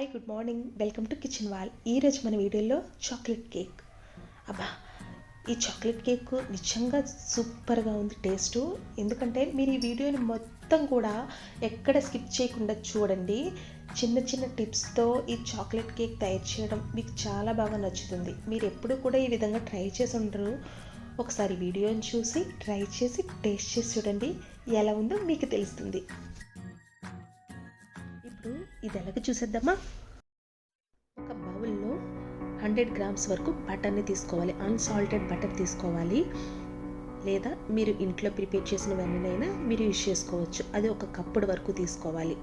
Hi good morning welcome to kitchen wall ఈరోజు మన వీడియోలో చాక్లెట్ కేక్ అబ్బా ఈ చాక్లెట్ కేక్ నిజంగా సూపర్గా ఉంది టేస్ట్ ఎందుకంటే మీరు ఈ వీడియోని మొత్తం కూడా ఎక్కడ స్కిప్ చేయకుండా చూడండి. చిన్న చిన్న టిప్స్తో ఈ చాక్లెట్ కేక్ తయారు చేయడం మీకు చాలా బాగా నచ్చుతుంది. మీరు ఎప్పుడు కూడా ఈ విధంగా ట్రై చేసి ఉండరు. ఒకసారి వీడియోని చూసి ట్రై చేసి టేస్ట్ చేసి చూడండి. ఎలా ఉందో మీకు తెలుస్తుంది. ఇది ఎలాగ చూసేద్దామా? ఒక బౌల్లో హండ్రెడ్ గ్రామ్స్ వరకు బటర్ని తీసుకోవాలి. అన్సాల్టెడ్ బటర్ తీసుకోవాలి. లేదా మీరు ఇంట్లో ప్రిపేర్ చేసిన వెన్ననైనా మీరు యూజ్ చేసుకోవచ్చు. అది ఒక కప్పుడు వరకు తీసుకోవాలి.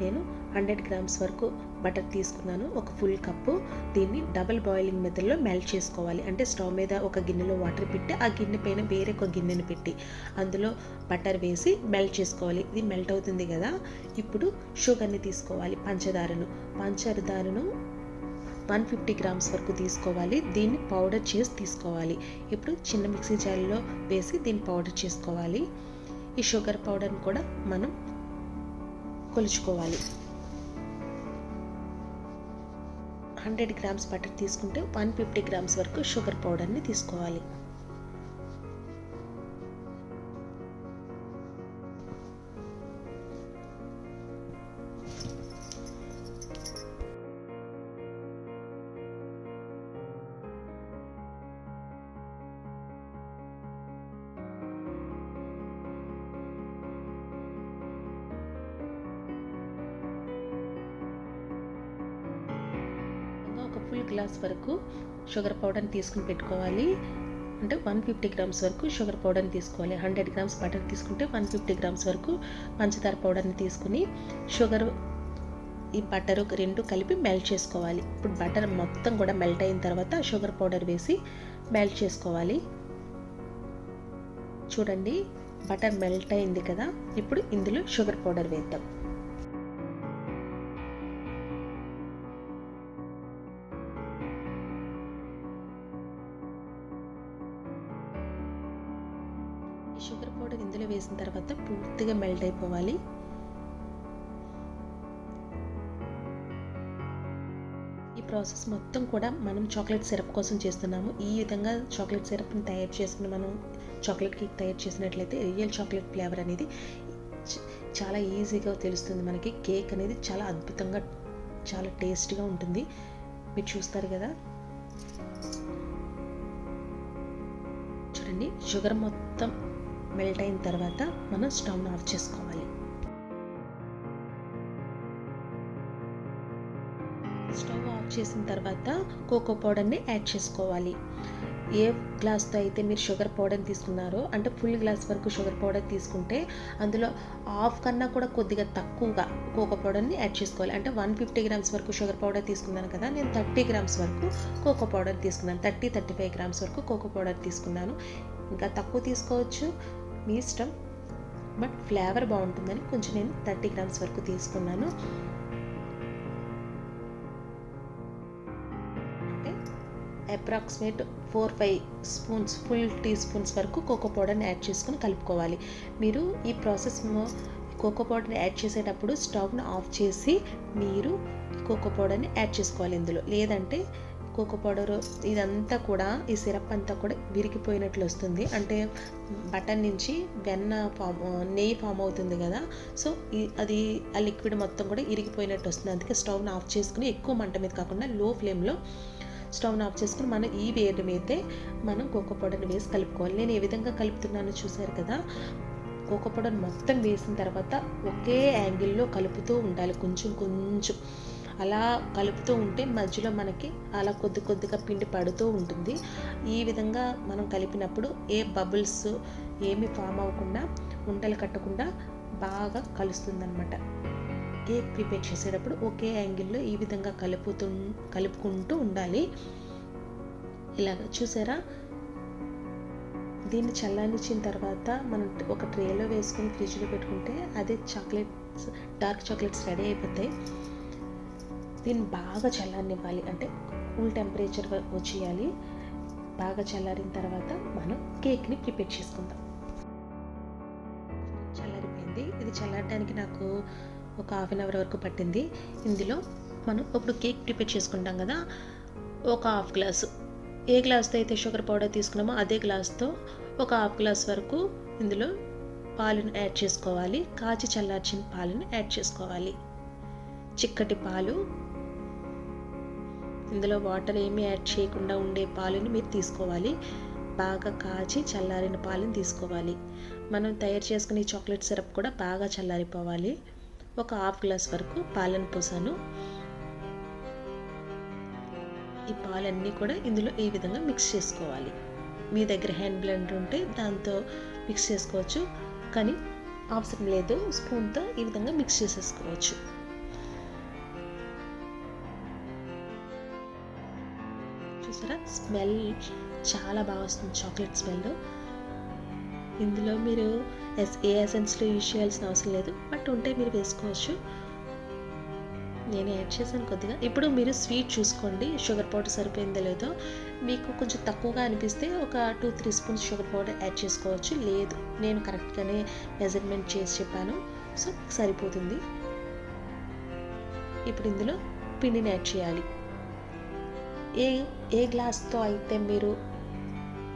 నేను హండ్రెడ్ గ్రామ్స్ వరకు బటర్ తీసుకున్నాను. ఒక ఫుల్ కప్పు. దీన్ని డబల్ బాయిలింగ్ మెథడ్లో మెల్ట్ చేసుకోవాలి. అంటే స్టవ్ మీద ఒక గిన్నెలో వాటర్ పెట్టి ఆ గిన్నె పైన వేరే ఒక గిన్నెను పెట్టి అందులో బటర్ వేసి మెల్ట్ చేసుకోవాలి. ఇది మెల్ట్ అవుతుంది కదా? ఇప్పుడు షుగర్ని తీసుకోవాలి పంచదారను. పంచదారను వన్ ఫిఫ్టీ గ్రామ్స్ వరకు తీసుకోవాలి. దీన్ని పౌడర్ చేసి తీసుకోవాలి. ఇప్పుడు చిన్న మిక్సీ జార్లో వేసి దీన్ని పౌడర్ చేసుకోవాలి. ఈ షుగర్ పౌడర్ని కూడా మనం కొలుచుకోవాలి. హండ్రెడ్ గ్రామ్స్ బటర్ తీసుకుంటే వన్ ఫిఫ్టీ గ్రామ్స్ వరకు షుగర్ పౌడర్ని తీసుకోవాలి. గ్లాస్ వరకు షుగర్ పౌడర్ని తీసుకుని పెట్టుకోవాలి. అంటే వన్ ఫిఫ్టీ గ్రామ్స్ వరకు షుగర్ పౌడర్ని తీసుకోవాలి. హండ్రెడ్ గ్రామ్స్ బటర్ తీసుకుంటే వన్ ఫిఫ్టీ గ్రామ్స్ వరకు పంచదార పౌడర్ని తీసుకుని షుగర్ ఈ బటర్ రెండు కలిపి మెల్ట్ చేసుకోవాలి. ఇప్పుడు బటర్ మొత్తం కూడా మెల్ట్ అయిన తర్వాత షుగర్ పౌడర్ వేసి మెల్ట్ చేసుకోవాలి. చూడండి బటర్ మెల్ట్ అయింది కదా. ఇప్పుడు ఇందులో షుగర్ పౌడర్ వేద్దాం. షుగర్ పౌడర్ ఇందులో వేసిన తర్వాత పూర్తిగా మెల్ట్ అయిపోవాలి. ఈ ప్రాసెస్ మొత్తం కూడా మనం చాక్లెట్ సిరప్ కోసం చేస్తున్నాము. ఈ విధంగా చాక్లెట్ సిరప్ని తయారు చేసుకుని మనం చాక్లెట్ కేక్ తయారు చేసినట్లయితే రియల్ చాక్లెట్ ఫ్లేవర్ అనేది చాలా ఈజీగా తెలుస్తుంది మనకి. కేక్ అనేది చాలా అద్భుతంగా చాలా టేస్ట్గా ఉంటుంది. మీరు చూస్తారు కదా. చూడండి షుగర్ మొత్తం మెల్ట్ అయిన తర్వాత మనం స్టవ్ను ఆఫ్ చేసుకోవాలి. స్టవ్ ఆఫ్ చేసిన తర్వాత కోకో పౌడర్ని యాడ్ చేసుకోవాలి. ఏ గ్లాస్తో అయితే మీరు షుగర్ పౌడర్ తీసుకున్నారో అంటే ఫుల్ గ్లాస్ వరకు షుగర్ పౌడర్ తీసుకుంటే అందులో హాఫ్ కన్నా కూడా కొద్దిగా తక్కువగా కోకో పౌడర్ని యాడ్ చేసుకోవాలి. అంటే వన్ ఫిఫ్టీ గ్రామ్స్ వరకు షుగర్ పౌడర్ తీసుకున్నాను కదా నేను థర్టీ గ్రామ్స్ వరకు కోకో పౌడర్ తీసుకున్నాను. థర్టీ థర్టీ ఫైవ్ గ్రామ్స్ వరకు కోకో పౌడర్ తీసుకున్నాను. ఇంకా తక్కువ తీసుకోవచ్చు. మీ ఇష్టం. బట్ ఫ్లేవర్ బాగుంటుందని కొంచెం నేను థర్టీ గ్రామ్స్ వరకు తీసుకున్నాను. అంటే approximate four five spoons full teaspoons వరకు కోకో పౌడర్ని యాడ్ చేసుకొని కలుపుకోవాలి. మీరు ఈ ప్రాసెస్ కోకో పౌడర్ని యాడ్ చేసేటప్పుడు స్టవ్ను ఆఫ్ చేసి మీరు కోకో పౌడర్ని యాడ్ చేసుకోవాలి ఇందులో. లేదంటే కోకో పౌడర్ ఇదంతా కూడా ఈ సిరప్ అంతా కూడా విరిగిపోయినట్లు వస్తుంది. అంటే బటన్ నుంచి వెన్న ఫామ్ నెయ్యి ఫామ్ అవుతుంది కదా. సో అది ఆ లిక్విడ్ మొత్తం కూడా ఇరిగిపోయినట్టు వస్తుంది. అందుకే స్టవ్ని ఆఫ్ చేసుకుని ఎక్కువ మంట మీద కాకుండా లో ఫ్లేమ్లో స్టవ్ని ఆఫ్ చేసుకుని మనం ఈ వేడి మీదే మనం కోకో పౌడర్ని వేసి కలుపుకోవాలి. నేను ఏ విధంగా కలుపుతున్నానో చూసారు కదా. కోకో పౌడర్ మొత్తం వేసిన తర్వాత ఒకే యాంగిల్లో కలుపుతూ ఉండాలి. కొంచెం కొంచెం. అలా కలుపుతూ ఉంటే మధ్యలో మనకి అలా కొద్ది కొద్దిగా పిండి పడుతూ ఉంటుంది. ఈ విధంగా మనం కలిపినప్పుడు ఏ బబుల్స్ ఏమి ఫామ్ అవ్వకుండా ఉండలు కట్టకుండా బాగా కలుస్తుందన్నమాట. కేక్ ప్రిపేర్ చేసేటప్పుడు ఒకే యాంగిల్లో ఈ విధంగా కలుపుతూ కలుపుకుంటూ ఉండాలి. ఇలాగ చూసారా? దీన్ని చల్లనిచ్చిన తర్వాత మనం ఒక ట్రేలో వేసుకొని ఫ్రిడ్జ్లో పెట్టుకుంటే అదే చాక్లెట్స్ డార్క్ చాక్లెట్స్ రెడీ అయిపోతాయి. దీన్ని బాగా చల్లనివ్వాలి అంటే కూల్ టెంపరేచర్ వచ్చేయాలి. బాగా చల్లారిన తర్వాత మనం కేక్ని ప్రిపేర్ చేసుకుందాం. చల్లారిపోయింది. ఇది చల్లారడానికి నాకు ఒక హాఫ్ అన్ అవర్ వరకు పట్టింది. ఇందులో మనం ఇప్పుడు కేక్ ప్రిపేర్ చేసుకుంటాం కదా ఒక హాఫ్ గ్లాసు. ఏ గ్లాస్తో అయితే షుగర్ పౌడర్ తీసుకున్నామో అదే గ్లాస్తో ఒక హాఫ్ గ్లాస్ వరకు ఇందులో పాలను యాడ్ చేసుకోవాలి. కాచి చల్లార్చిన పాలను యాడ్ చేసుకోవాలి. చిక్కటి పాలు ఇందులో వాటర్ ఏమీ యాడ్ చేయకుండా ఉండే పాలను మీరు తీసుకోవాలి. బాగా కాచి చల్లారిన పాలను తీసుకోవాలి. మనం తయారు చేసుకునే చాక్లెట్ సిరప్ కూడా బాగా చల్లారిపోవాలి. ఒక హాఫ్ గ్లాస్ వరకు పాలను పోసాను. ఈ పాలన్నీ కూడా ఇందులో ఈ విధంగా మిక్స్ చేసుకోవాలి. మీ దగ్గర హ్యాండ్ బ్లెండర్ ఉంటే దాంతో మిక్స్ చేసుకోవచ్చు. కానీ అవసరం లేదు స్పూన్తో ఈ విధంగా మిక్స్ చేసేసుకోవచ్చు. చూసారా? స్మెల్ చాలా బాగా వస్తుంది చాక్లెట్ స్మెల్. ఇందులో మీరు ఎస్ ఏ ఎసెన్స్లో యూజ్ చేయాల్సిన అవసరం లేదు బట్ ఉంటే మీరు వేసుకోవచ్చు. నేను యాడ్ చేశాను కొద్దిగా. ఇప్పుడు మీరు స్వీట్ చూసుకోండి షుగర్ పౌడర్ సరిపోయిందో లేదో. మీకు కొంచెం తక్కువగా అనిపిస్తే ఒక two three spoons sugar powder add చేసుకోవచ్చు. లేదు నేను కరెక్ట్గానే మెజర్మెంట్ చేసి చెప్పాను. సో సరిపోతుంది. ఇప్పుడు ఇందులో పిండిని యాడ్ చేయాలి. ఏ ఏ గ్లాస్తో అయితే మీరు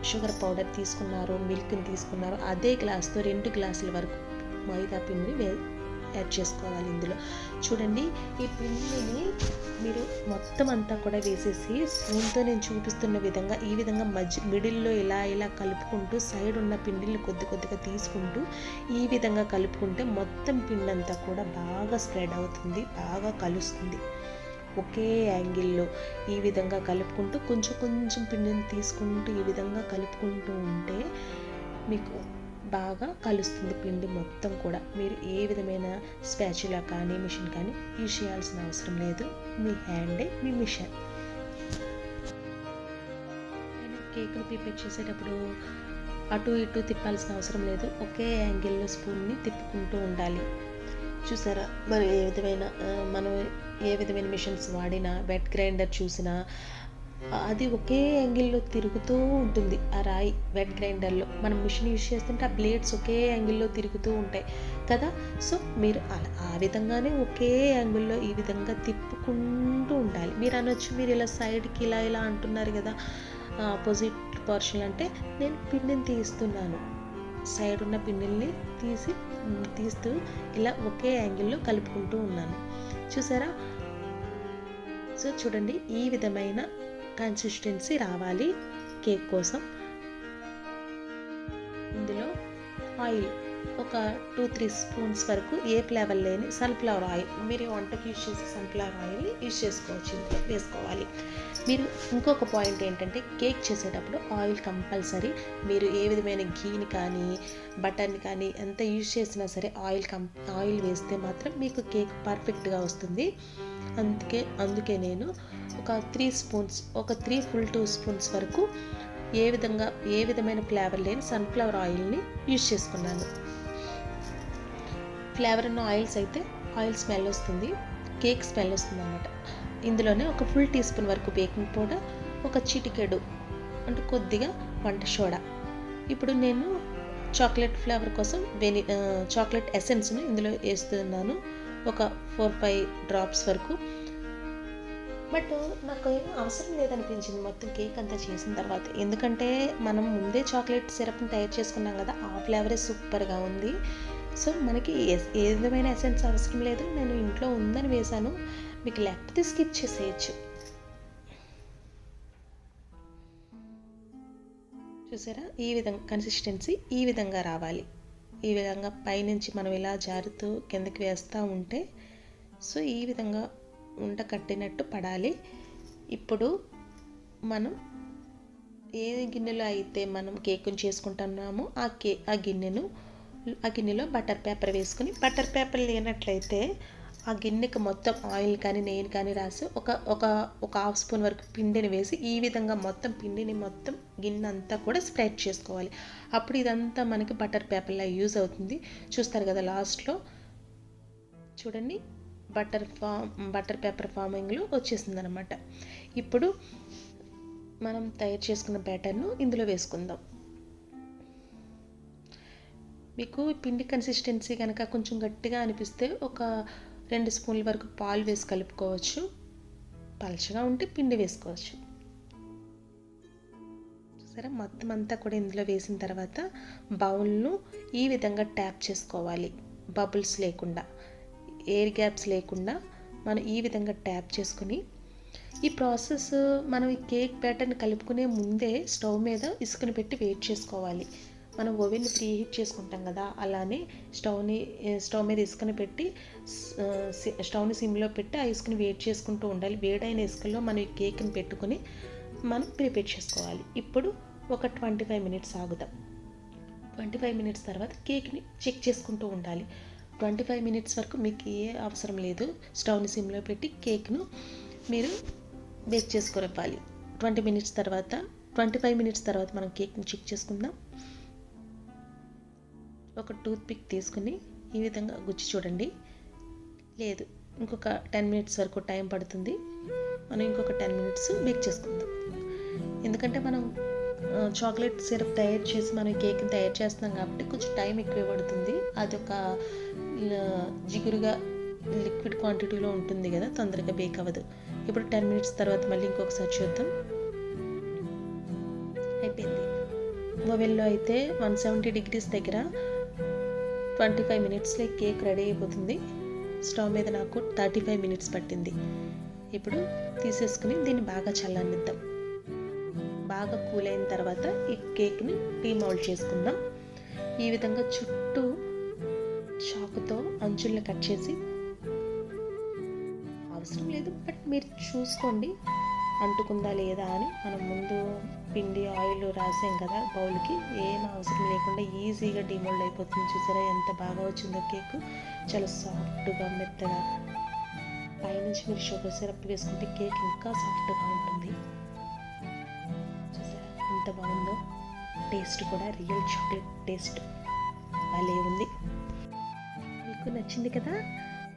షుగర్ పౌడర్ తీసుకున్నారో మిల్క్ని తీసుకున్నారో అదే గ్లాస్తో రెండు గ్లాసుల వరకు మైదా పిండిని వే యాడ్ చేసుకోవాలి ఇందులో. చూడండి ఈ పిండిని మీరు మొత్తం అంతా కూడా వేసేసి స్పూన్తో నేను చూపిస్తున్న విధంగా ఈ విధంగా మధ్య మిడిల్లో ఇలా ఇలా కలుపుకుంటూ సైడ్ ఉన్న పిండిని కొద్ది కొద్దిగా తీసుకుంటూ ఈ విధంగా కలుపుకుంటే మొత్తం పిండి అంతా కూడా బాగా స్ప్రెడ్ అవుతుంది బాగా కలుస్తుంది. ఒకే యాంగిల్లో ఈ విధంగా కలుపుకుంటూ కొంచెం కొంచెం పిండిని తీసుకుంటూ ఈ విధంగా కలుపుకుంటూ ఉంటే మీకు బాగా కలుస్తుంది పిండి మొత్తం కూడా. మీరు ఏ విధమైన స్పాచులా కానీ మిషన్ కానీ యూజ్ చేయాల్సిన అవసరం లేదు. మీ హ్యాండే మీ మిషన్. కేకులు ప్రిపేర్ చేసేటప్పుడు అటు ఇటు తిప్పాల్సిన అవసరం లేదు. ఒకే యాంగిల్లో స్పూన్ని తిప్పుకుంటూ ఉండాలి. చూసారా? మనం ఏ విధమైన మనం ఏ విధమైన మిషన్స్ వాడినా వెట్ గ్రైండర్ చూసినా అది ఒకే యాంగిల్లో తిరుగుతూ ఉంటుంది. ఆ రాయి వెట్ గ్రైండర్లో మనం మిషన్ యూజ్ చేస్తుంటే ఆ బ్లేడ్స్ ఒకే యాంగిల్లో తిరుగుతూ ఉంటాయి కదా? సో మీరు అలా ఆ విధంగానే ఒకే యాంగిల్లో ఈ విధంగా తిప్పుకుంటూ ఉండాలి. మీరు అనొచ్చు మీరు ఇలా సైడ్కి ఇలా ఇలా అంటున్నారు కదా? ఆపోజిట్ పర్షన్ అంటే నేను పిండిని తీస్తున్నాను. సైడ్ ఉన్న పిండిల్ని తీసి తీస్తూ ఇలా ఒకే యాంగిల్లో కలుపుకుంటూ ఉన్నాను. చూసారా? సో చూడండి ఈ విధమైన కన్సిస్టెన్సీ రావాలి కేక్ కోసం. ఇందులో ఆయిల్ ఒక టూ త్రీ స్పూన్స్ వరకు ఏ ఫ్లేవర్ లేని సన్ఫ్లవర్ ఆయిల్ మీరు వంటకి యూజ్ చేసే సన్ఫ్లవర్ ఆయిల్ని యూజ్ చేసుకోవచ్చు వేసుకోవాలి. మీరు ఇంకొక పాయింట్ ఏంటంటే కేక్ చేసేటప్పుడు ఆయిల్ కంపల్సరీ మీరు ఏ విధమైన ఘీని కానీ బటర్ని కానీ ఎంత యూజ్ చేసినా సరే ఆయిల్ కం ఆయిల్ వేస్తే మాత్రం మీకు కేక్ పర్ఫెక్ట్గా వస్తుంది. అందుకే అందుకే నేను ఒక త్రీ స్పూన్స్ ఒక త్రీ ఫుల్ టూ స్పూన్స్ వరకు ఏ విధంగా ఏ విధమైన ఫ్లేవర్ లేని సన్ఫ్లవర్ ఆయిల్ని యూజ్ చేసుకున్నాను. ఫ్లేవర్ ఉన్న ఆయిల్స్ అయితే ఆయిల్ స్మెల్ వస్తుంది కేక్ స్మెల్ వస్తుంది అన్నమాట ఇందులోనే ఒక ఫుల్ టీ స్పూన్ వరకు బేకింగ్ పౌడర్ ఒక చిటికెడు అంటే కొద్దిగా వంట సోడా. ఇప్పుడు నేను చాక్లెట్ ఫ్లేవర్ కోసం వెని చాక్లెట్ ఎసెన్స్ను ఇందులో వేస్తున్నాను. ఒక ఫోర్ ఫైవ్ డ్రాప్స్ వరకు. బట్ నాకు ఏం అవసరం లేదనిపించింది. మొత్తం కేక్ అంతా చేసిన తర్వాత. ఎందుకంటే మనం ముందే చాక్లెట్ సిరప్ని తయారు చేసుకున్నాం కదా ఆ ఫ్లేవరే సూపర్గా ఉంది. సో మనకి ఏ విధమైన ఎసెన్స్ అవసరం లేదు. నేను ఇంట్లో ఉందని వేశాను. మీకు లేకపోతే స్కిప్ చేసేయచ్చు. చూసారా? ఈ విధంగా కన్సిస్టెన్సీ ఈ విధంగా రావాలి. ఈ విధంగా పైనుంచి మనం ఇలా జారుతూ కిందకి వేస్తూ ఉంటే సో ఈ విధంగా ఉండ కట్టినట్టు పడాలి. ఇప్పుడు మనం ఏ గిన్నెలో అయితే మనం కేకును చేసుకుంటున్నామో ఆ కే ఆ గిన్నెను ఆ గిన్నెలో బటర్ పేపర్ వేసుకుని బటర్ పేపర్ లేనట్లయితే ఆ గిన్నెకి మొత్తం ఆయిల్ కానీ నెయ్యి కానీ రాసి ఒక ఒక ఒక హాఫ్ స్పూన్ వరకు పిండిని వేసి ఈ విధంగా మొత్తం పిండిని మొత్తం గిన్నె అంతా కూడా స్ప్రెడ్ చేసుకోవాలి. అప్పుడు ఇదంతా మనకి బటర్ పేపర్లా యూజ్ అవుతుంది. చూస్తారు కదా లాస్ట్లో? చూడండి బటర్ ఫామ్ బటర్ పేపర్ ఫార్మింగ్లో వచ్చేసింది అనమాట ఇప్పుడు మనం తయారు చేసుకున్న బ్యాటర్ను ఇందులో వేసుకుందాం. మీకు పిండి కన్సిస్టెన్సీ కనుక కొంచెం గట్టిగా అనిపిస్తే ఒక రెండు స్పూన్ల వరకు పాలు వేసి కలుపుకోవచ్చు. పలచగా ఉంటే పిండి వేసుకోవచ్చు. సరే మొత్తం అంతా కూడా ఇందులో వేసిన తర్వాత బౌల్ను ఈ విధంగా ట్యాప్ చేసుకోవాలి. బబుల్స్ లేకుండా. ఎయిర్ గ్యాప్స్ లేకుండా మనం ఈ విధంగా ట్యాప్ చేసుకుని ఈ ప్రాసెస్ మనం ఈ కేక్ బ్యాటర్ని కలుపుకునే ముందే స్టవ్ మీద ఇసుకని పెట్టి వెయిట్ చేసుకోవాలి. మనం ఓవెన్ని ప్రీ హీట్ చేసుకుంటాం కదా అలానే స్టవ్ని స్టవ్ మీద ఇసుకని పెట్టి స్టవ్ని సిమ్లో పెట్టి ఆ ఇసుకని వెయిట్ చేసుకుంటూ ఉండాలి. వేడైన ఇసుకలో మనం ఈ కేక్ని పెట్టుకుని మనం ప్రిపేర్ చేసుకోవాలి. ఇప్పుడు ఒక ట్వంటీ ఫైవ్ మినిట్స్ ఆగుదాం. ట్వంటీ ఫైవ్ మినిట్స్ తర్వాత కేక్ని చెక్ చేసుకుంటూ ఉండాలి. ట్వంటీ ఫైవ్ మినిట్స్ వరకు మీకు ఏ అవసరం లేదు. స్టవ్ని సిమ్లో పెట్టి కేక్ను మీరు బేక్ చేసుకోవాలి ట్వంటీ మినిట్స్ తర్వాత ట్వంటీ ఫైవ్ మినిట్స్ తర్వాత మనం కేక్ని చెక్ చేసుకుందాం. ఒక టూత్ పిక్ తీసుకుని ఈ విధంగా గుచ్చి చూడండి. లేదు ఇంకొక టెన్ మినిట్స్ వరకు టైం పడుతుంది. మనం ఇంకొక టెన్ మినిట్స్ బేక్ చేసుకుందాం. ఎందుకంటే మనం చాక్లెట్ సిరప్ తయారు చేసి మనం కేక్ని తయారు చేస్తున్నాం కాబట్టి కొంచెం టైం ఎక్కువ పడుతుంది. అది ఒక జిగురుగా లిక్విడ్ క్వాంటిటీలో ఉంటుంది కదా తొందరగా బేక్ అవ్వదు. ఇప్పుడు టెన్ మినిట్స్ తర్వాత మళ్ళీ ఇంకొకసారి చూద్దాం. అయిపోయింది. ఓవెన్లో అయితే వన్ సెవెంటీ డిగ్రీస్ దగ్గర ట్వంటీ ఫైవ్ మినిట్స్లో కేక్ రెడీ అయిపోతుంది. స్టవ్ మీద నాకు థర్టీ ఫైవ్ మినిట్స్ పట్టింది. ఇప్పుడు తీసేసుకుని దీన్ని బాగా చల్లనిద్దాం బాగా కూల్ అయిన తర్వాత ఈ కేక్ని డీమౌల్డ్ చేసుకుందాం. ఈ విధంగా చుట్టూ చాకుతో అంచుల్ని కట్ చేసి అవసరం లేదు బట్ మీరు చూసుకోండి. అంటుకుందా లేదా అని మనం ముందు పిండి ఆయిల్ రాసాం కదా బౌల్కి. ఏం అవసరం లేకుండా ఈజీగా డిమోల్డ్ అయిపోతుంది చూసారా? ఎంత బాగా వచ్చిందో కేక్. చాలా సాఫ్ట్గా మెత్తగా. పైనుంచి మీరు షుగర్ సిరప్ వేసుకుంటే కేక్ ఇంకా సాఫ్ట్గా ఉంటుంది. చూసారా? ఎంత బాగుందో. టేస్ట్ కూడా రియల్ చాక్లెట్ టేస్ట్. భలే ఉంది. మీకు నచ్చింది కదా?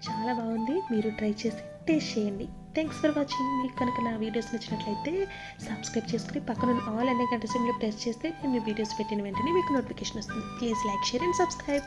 చాలా బాగుంది. మీరు ట్రై చేసి టేస్ట్ చేయండి. థ్యాంక్స్ ఫర్ వాచింగ్ మీకు కనుక నా వీడియోస్ నచ్చినట్లయితే సబ్స్క్రైబ్ చేసుకుని పక్కన ఆల్ అనే గంట సిమ్లో ప్రెస్ చేస్తే నేను వీడియోస్ పెట్టిన వెంటనే మీకు నోటిఫికేషన్ వస్తుంది. Please like share and subscribe